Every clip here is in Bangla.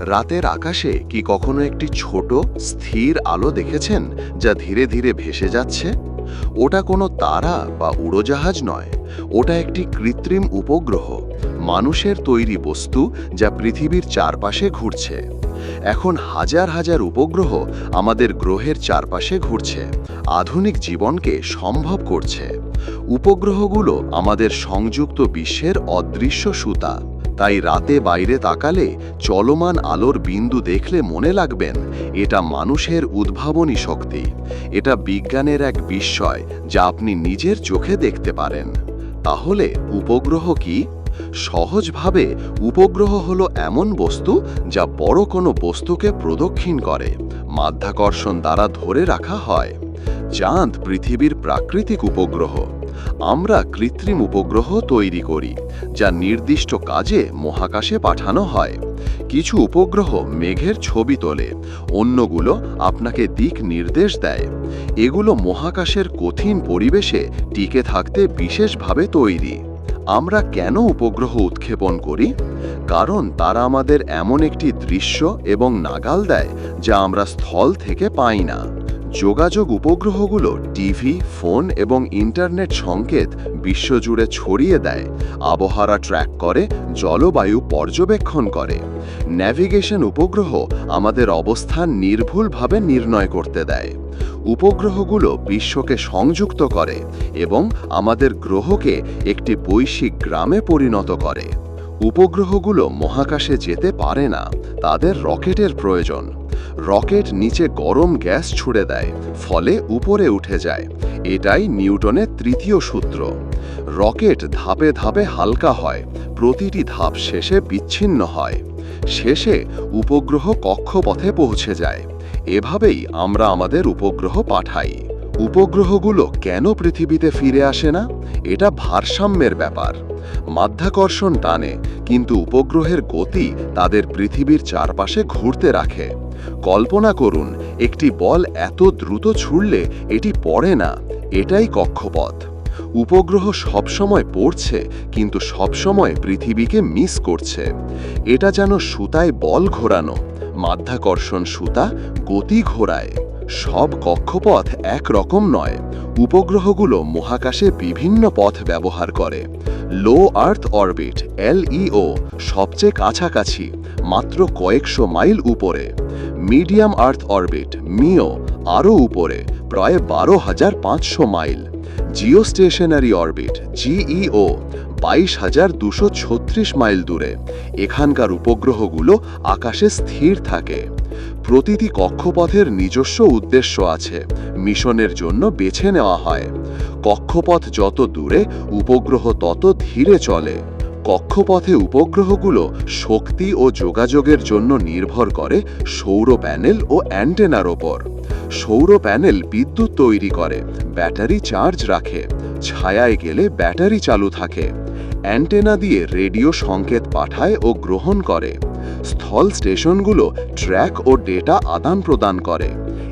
রাতের আকাশে কি কখনো একটি ছোট, স্থির আলো দেখেছেন যা ধীরে ধীরে ভেসে যাচ্ছে? ওটা কোনো তারা বা উড়োজাহাজ নয়, ওটা একটি কৃত্রিম উপগ্রহ, মানুষের তৈরি বস্তু যা পৃথিবীর চারপাশে ঘুরছে। এখন হাজার হাজার উপগ্রহ আমাদের গ্রহের চারপাশে ঘুরছে, আধুনিক জীবনকে সম্ভব করছে। উপগ্রহগুলো আমাদের সংযুক্ত বিশ্বের অদৃশ্য সুতা। তাই রাতে বাইরে তাকালে চলমান আলোর বিন্দু দেখলে মনে লাগবেন এটা মানুষের উদ্ভাবনী শক্তি। এটা বিজ্ঞানের এক বিস্ময় যা আপনি নিজের চোখে দেখতে পারেন। তাহলে উপগ্রহ কি? সহজভাবে উপগ্রহ হলো এমন বস্তু যা বড় কোনো বস্তুকে প্রদক্ষিণ করে, মাধ্যাকর্ষণ দ্বারা ধরে রাখা হয়। চাঁদ পৃথিবীর প্রাকৃতিক উপগ্রহ। আমরা কৃত্রিম উপগ্রহ তৈরি করি, যা নির্দিষ্ট কাজে মহাকাশে পাঠানো হয়। কিছু উপগ্রহ মেঘের ছবি তোলে, অন্যগুলো আপনাকে দিক নির্দেশ দেয়। এগুলো মহাকাশের কঠিন পরিবেশে টিকে থাকতে বিশেষভাবে তৈরি। আমরা কেন উপগ্রহ উৎক্ষেপণ করি? কারণ তারা আমাদের এমন একটি দৃশ্য এবং নাগাল দেয়, যা আমরা স্থল থেকে পাই না। যোগাযোগ উপগ্রহগুলো টিভি, ফোন এবং ইন্টারনেট সংকেত বিশ্বজুড়ে ছড়িয়ে দেয় আবহাওয়া ট্র্যাক করে, জলবায়ু পর্যবেক্ষণ করে। ন্যাভিগেশন উপগ্রহ আমাদের অবস্থান নির্ভুলভাবে নির্ণয় করতে দেয়। উপগ্রহগুলো বিশ্বকে সংযুক্ত করে এবং আমাদের গ্রহকে একটি বৈশ্বিক গ্রামে পরিণত করে। উপগ্রহগুলো মহাকাশে যেতে পারে না, তাদের রকেটের প্রয়োজন। রকেট নিচে গরম গ্যাস ছুড়ে দেয়, ফলে উপরে উঠে যায়। এটাই নিউটনের তৃতীয় সূত্র। রকেট ধাপে ধাপে হালকা হয়, প্রতিটি ধাপ শেষে বিচ্ছিন্ন হয়। শেষে উপগ্রহ কক্ষপথে পৌঁছে যায়। এভাবেই আমরা আমাদের উপগ্রহ পাঠাই। উপগ্রহগুলো কেন পৃথিবীতে ফিরে আসে না? এটা ভারসাম্যের ব্যাপার। মাধ্যাকর্ষণ টানে, কিন্তু উপগ্রহের গতি তাদের পৃথিবীর চারপাশে ঘুরতে রাখে। কল্পনা করুন, একটি বল এত দ্রুত ছুড়লে এটি পড়ে না, এটাই কক্ষপথ। উপগ্রহ সবসময় পড়ছে, কিন্তু সবসময় পৃথিবীকে মিস করছে। এটা যেন সুতায় বল ঘোরানো, মাধ্যাকর্ষণ সুতা গতি ঘোরায়। সব কক্ষপথ এক রকম নয়, উপগ্রহগুলো মহাকাশে বিভিন্ন পথ ব্যবহার করে। লো আর্থ অরবিট এলইও সবচেয়ে কাছাকাছি। মাত্র কয়েকশো মাইল উপরে। মিডিয়াম আর্থ অরবিট, মিও, আরও উপরে, প্রায় বারো হাজার পাঁচশো mile. Geostationary orbit, GEO, বাইশ হাজার দুশো ছত্রিশ মাইল দূরে। এখানকার উপগ্রহগুলো আকাশে স্থির থাকে। প্রতিটি কক্ষপথের নিজস্ব উদ্দেশ্য আছে, মিশনের জন্য বেছে নেওয়া হয়। কক্ষপথ যত দূরে, উপগ্রহ তত ধীরে চলে। কক্ষপথে উপগ্রহগুলো শক্তি ও যোগাযোগের জন্য নির্ভর করে সৌর প্যানেল ও অ্যান্টেনার ওপর। সৌর প্যানেল বিদ্যুৎ তৈরি করে, ব্যাটারি চার্জ রাখে, ছায়ায় গেলে ব্যাটারি চালু থাকে, অ্যান্টেনা দিয়ে রেডিও সংকেত পাঠায় ও গ্রহণ করে, স্থল স্টেশনগুলো ট্র্যাক ও ডেটা আদান প্রদান করে।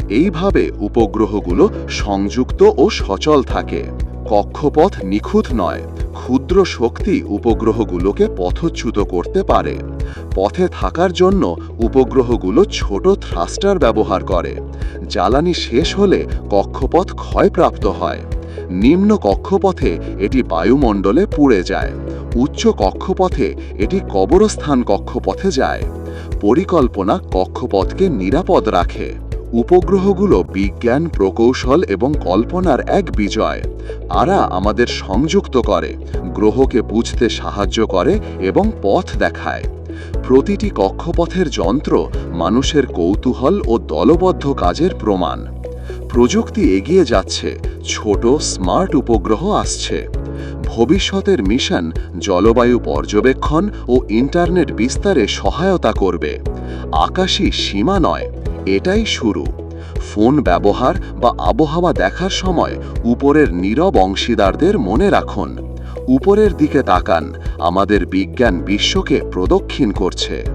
এইভাবে উপগ্রহগুলো সংযুক্ত ও সচল থাকে। কক্ষপথ নিখুঁত নয়, ক্ষুদ্র শক্তি উপগ্রহগুলোকে পথচ্যুত করতে পারে। পথে থাকার জন্য উপগ্রহগুলো ছোট থ্রাস্টার ব্যবহার করে। জ্বালানি শেষ হলে কক্ষপথ ক্ষয়প্রাপ্ত হয়। নিম্ন কক্ষপথে এটি বায়ুমণ্ডলে পুড়ে যায়। উচ্চ কক্ষপথে এটি কবরস্থান কক্ষপথে যায়। পরিকল্পনা কক্ষপথকে নিরাপদ রাখে। উপগ্রহগুলো বিজ্ঞান, প্রকৌশল এবং কল্পনার এক বিজয়। আরা আমাদের সংযুক্ত করে, গ্রহকে বুঝতে সাহায্য করে এবং পথ দেখায়। প্রতিটি কক্ষপথের যন্ত্র মানুষের কৌতূহল ও দলবদ্ধ কাজের প্রমাণ। প্রযুক্তি এগিয়ে যাচ্ছে, ছোট, স্মার্ট উপগ্রহ আসছে। ভবিষ্যতের মিশন জলবায়ু পর্যবেক্ষণ ও ইন্টারনেট বিস্তারে সহায়তা করবে। আকাশই সীমা নয় এটাই শুরু। ফোন ব্যবহার বা আবহাওয়া দেখার সময় উপরের নীরব অংশীদারদের মনে রাখুন। উপরের দিকে তাকান। আমাদের বিজ্ঞান বিশ্বকে প্রদক্ষিণ করছে।